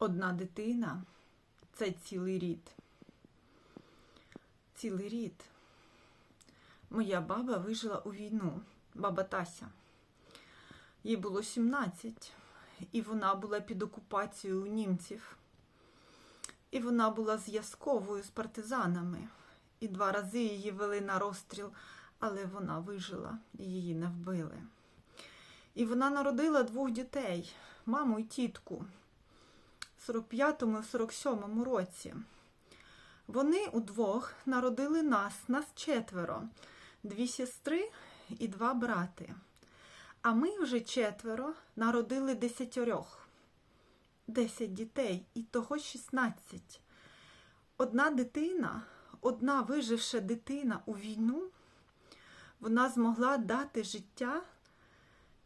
Одна дитина це цілий рід. Цілий рід. Моя баба вижила у війну, баба Тася. Їй було 17, і вона була під окупацією у німців. І вона була зв'язковою з партизанами. І два рази її вели на розстріл, але вона вижила і її не вбили. І вона народила двох дітей маму і тітку. 45-му і 47-му році. Вони удвох народили нас, нас четверо, дві сестри і два брати. А ми вже четверо народили десятьорьох, десять дітей, і того 16. Одна дитина, одна виживша дитина у війну, вона змогла дати життя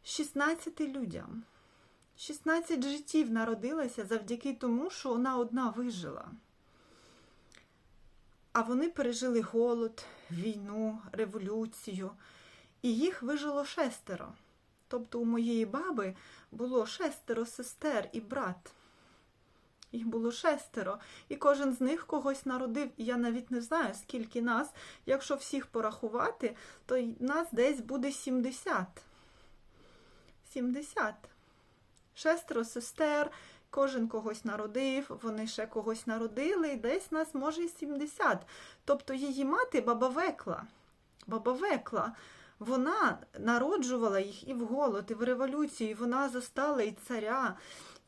16 людям. 16 життів народилося завдяки тому, що вона одна вижила. А вони пережили голод, війну, революцію, і їх вижило шестеро. Тобто у моєї баби було шестеро сестер і брат. Їх було шестеро, і кожен з них когось народив. І я навіть не знаю, скільки нас, якщо всіх порахувати, то нас десь буде 70. 70. Шестеро сестер, кожен когось народив, вони ще когось народили, і десь нас може і 70. Тобто її мати баба Векла. Баба Векла, вона народжувала їх і в голод, і в революцію, і вона застала і царя.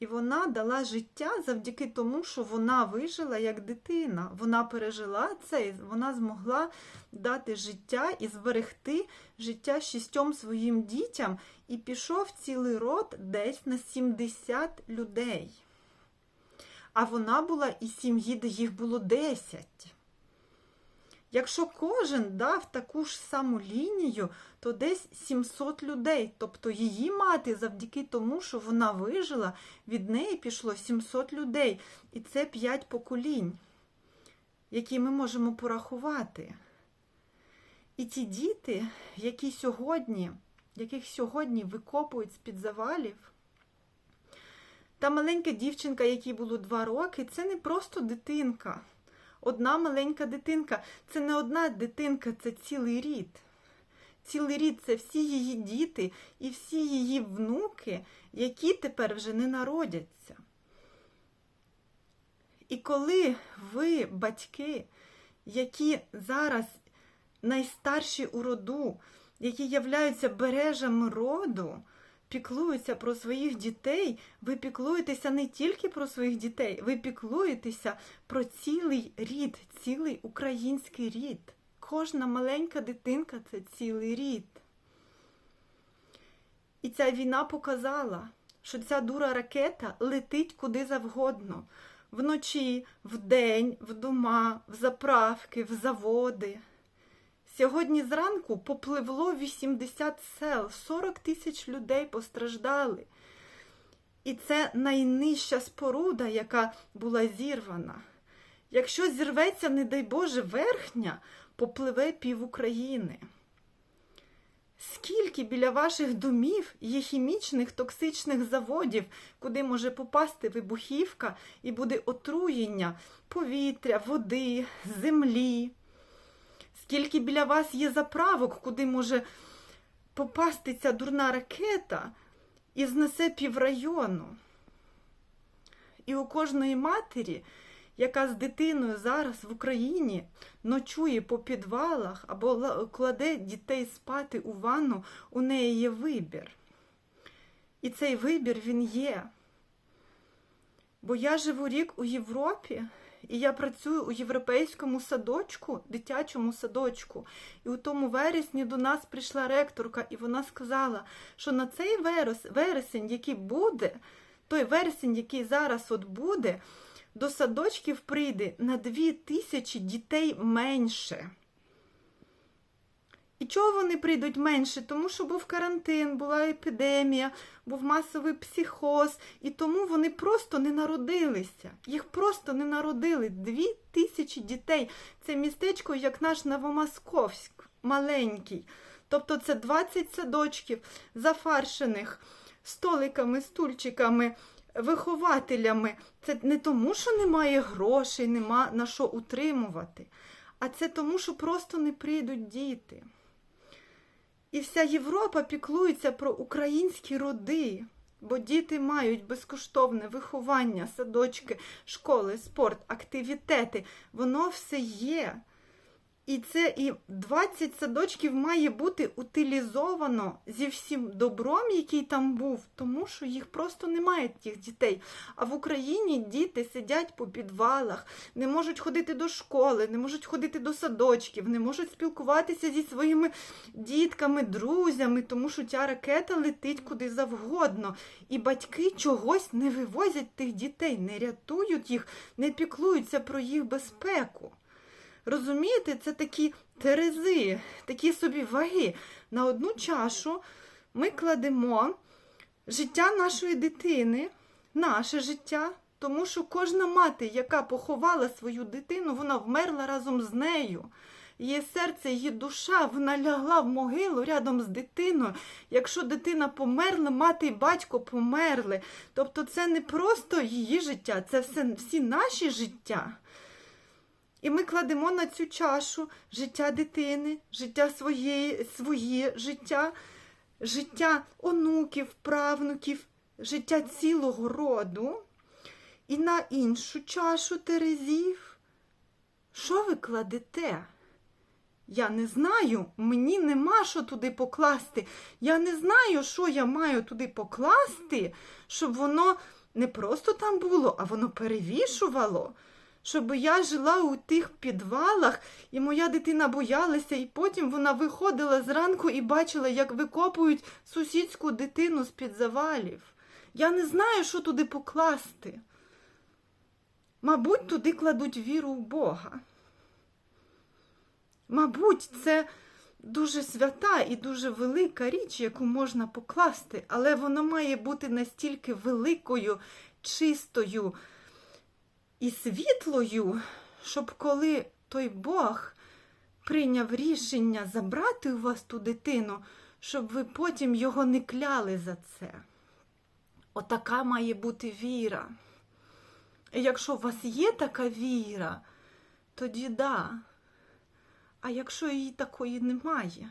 І вона дала життя завдяки тому, що вона вижила як дитина. Вона пережила це, і вона змогла дати життя і зберегти життя шістьом своїм дітям, і пішов цілий род десь на 70 людей. А вона була із сім'ї, де їх було 10. Якщо кожен дав таку ж саму лінію, то десь 700 людей. Тобто її мати, завдяки тому, що вона вижила, від неї пішло 700 людей. І це 5 поколінь, які ми можемо порахувати. І ті діти, які сьогодні, яких сьогодні викопують з-під завалів, та маленька дівчинка, якій було 2 роки, це не просто дитинка одна маленька дитинка. Це не одна дитинка, це цілий рід. Цілий рід це всі її діти і всі її внуки, які тепер вже не народяться. І коли ви, батьки, які зараз найстарші у роду, які являються бережами роду, піклуються про своїх дітей, ви піклуєтеся не тільки про своїх дітей, ви піклуєтеся про цілий рід, цілий український рід. Кожна маленька дитинка це цілий рід. І ця війна показала, що ця дура ракета летить куди завгодно. Вночі, вдень, в дома, в заправки, в заводи. Сьогодні зранку попливло 80 сел, 40 тисяч людей постраждали. І це найнижча споруда, яка була зірвана. Якщо зірветься, не дай Боже, верхня, попливе пів України. Скільки біля ваших домів є хімічних токсичних заводів, куди може попасти вибухівка і буде отруєння повітря, води, землі? Скільки біля вас є заправок, куди може попасти ця дурна ракета і знесе піврайону? І у кожної матері, яка з дитиною зараз в Україні ночує по підвалах або кладе дітей спати у ванну, у неї є вибір. І цей вибір він є. Бо я живу рік у Європі. І я працюю у європейському садочку, дитячому садочку. І у тому вересні до нас прийшла ректорка, і вона сказала, що на цей вересень, який буде, той вересень, який зараз от буде, до садочків прийде на дві тисячі дітей менше. Чого вони прийдуть менше? Тому що був карантин, була епідемія, був масовий психоз, і тому вони просто не народилися. Їх просто не народили. Дві тисячі дітей. Це містечко, як наш Новомосковськ, маленький. Тобто це 20 садочків, зафаршених столиками, стульчиками, вихователями. Це не тому, що немає грошей, нема на що утримувати, а це тому, що просто не прийдуть діти. І вся Європа піклується про українські роди, бо діти мають безкоштовне виховання, садочки, школи, спорт, активітети. Воно все є. І це і 20 садочків має бути утилізовано зі всім добром, який там був, тому що їх просто немає тих дітей. А в Україні діти сидять по підвалах, не можуть ходити до школи, не можуть ходити до садочків, не можуть спілкуватися зі своїми дітками, друзями, тому що ця ракета летить куди завгодно. І батьки чогось не вивозять тих дітей, не рятують їх, не піклуються про їх безпеку. Розумієте, це такі терези, такі собі ваги. На одну чашу ми кладемо життя нашої дитини, наше життя, тому що кожна мати, яка поховала свою дитину, вона вмерла разом з нею. Її серце, її душа, вона лягла в могилу рядом з дитиною. Якщо дитина померла, мати і батько померли. Тобто це не просто її життя, це все, всі наші життя. І ми кладемо на цю чашу життя дитини, життя своєї, своє життя, життя онуків, правнуків, життя цілого роду. І на іншу чашу терезів. Що ви кладете? Я не знаю, мені нема що туди покласти. Я не знаю, що я маю туди покласти, щоб воно не просто там було, а воно перевішувало щоб я жила у тих підвалах, і моя дитина боялася, і потім вона виходила зранку і бачила, як викопують сусідську дитину з-під завалів. Я не знаю, що туди покласти. Мабуть, туди кладуть віру в Бога. Мабуть, це дуже свята і дуже велика річ, яку можна покласти, але вона має бути настільки великою, чистою і світлою, щоб коли той Бог прийняв рішення забрати у вас ту дитину, щоб ви потім його не кляли за це. Отака має бути віра. І якщо у вас є така віра, тоді да. А якщо її такої немає,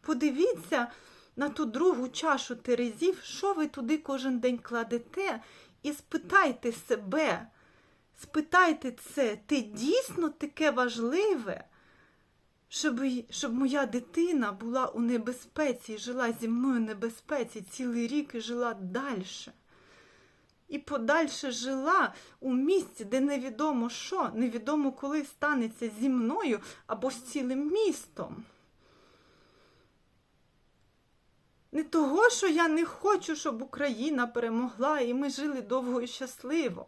подивіться на ту другу чашу терезів, що ви туди кожен день кладете, і спитайте себе, спитайте це, ти дійсно таке важливе, щоб, щоб моя дитина була у небезпеці, жила зі мною в небезпеці цілий рік і жила далі. І подальше жила у місці, де невідомо що, невідомо коли станеться зі мною або з цілим містом. Не того, що я не хочу, щоб Україна перемогла і ми жили довго і щасливо.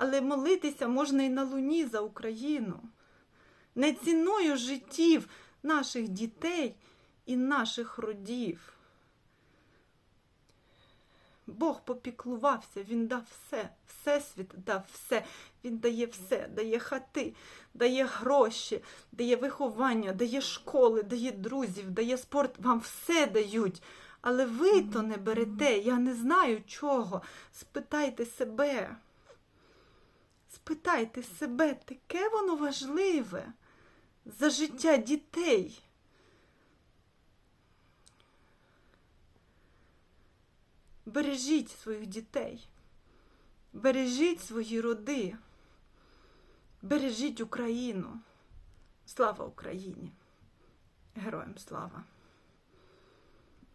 Але молитися можна і на луні за Україну, не ціною життів наших дітей і наших родів. Бог попіклувався, Він дав все, Всесвіт дав все, Він дає все, дає хати, дає гроші, дає виховання, дає школи, дає друзів, дає спорт, вам все дають. Але ви то не берете, я не знаю чого. Спитайте себе. Спитайте себе, таке воно важливе за життя дітей. Бережіть своїх дітей, бережіть свої роди, бережіть Україну. Слава Україні! Героям слава!